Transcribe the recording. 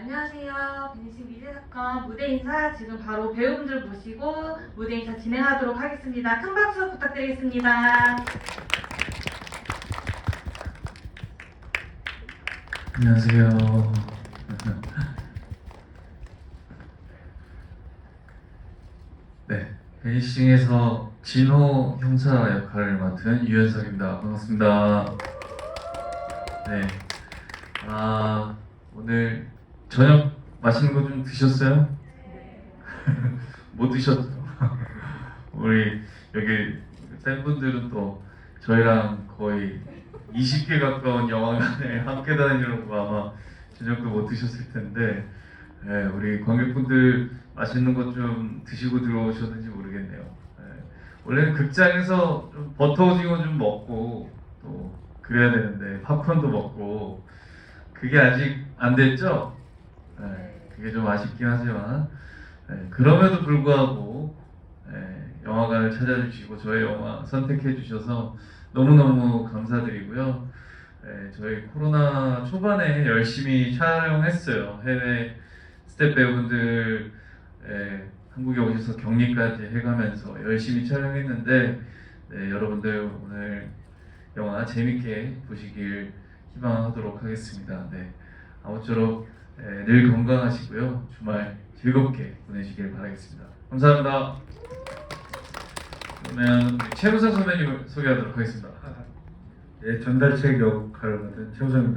안녕하세요. 베니스 미래 사건 무대 인사 지금 바로 배우분들 모시고 무대 인사 진행하도록 하겠습니다. 큰 박수 부탁드리겠습니다. 안녕하세요. 네, 베니싱에서 진호 형사 역할을 맡은 유현석입니다. 반갑습니다. 네, 아 오늘 저녁 맛있는 거 좀 드셨어요? 못 드셨죠? 우리 여기 팬분들은 또 저희랑 거의 20개 가까운 영화관에 함께 다니려고 아마 저녁도 못 드셨을 텐데 예, 우리 관객분들 맛있는 것 좀 드시고 들어오셨는지 모르겠네요. 예, 원래는 극장에서 좀 버터 오징어 좀 먹고 또 그래야 되는데 팝콘도 먹고 그게 아직 안 됐죠? 예, 그게 좀 아쉽긴 하지만 예, 그럼에도 불구하고 예, 영화관을 찾아주시고 저희 영화 선택해 주셔서 너무너무 감사드리고요. 예, 저희 코로나 초반에 열심히 촬영했어요. 해외 스텝 배우분들 예, 한국에 오셔서 격리까지 해가면서 열심히 촬영했는데 네, 여러분들 오늘 영화 재밌게 보시길 희망하도록 하겠습니다. 네, 아무쪼록 예, 늘 건강하시고요. 주말 즐겁게 보내시길 바라겠습니다. 감사합니다. 그러면 최우선 선배님 소개하도록 하겠습니다. 예, 전달책 역할을 맡은 최우성입니다.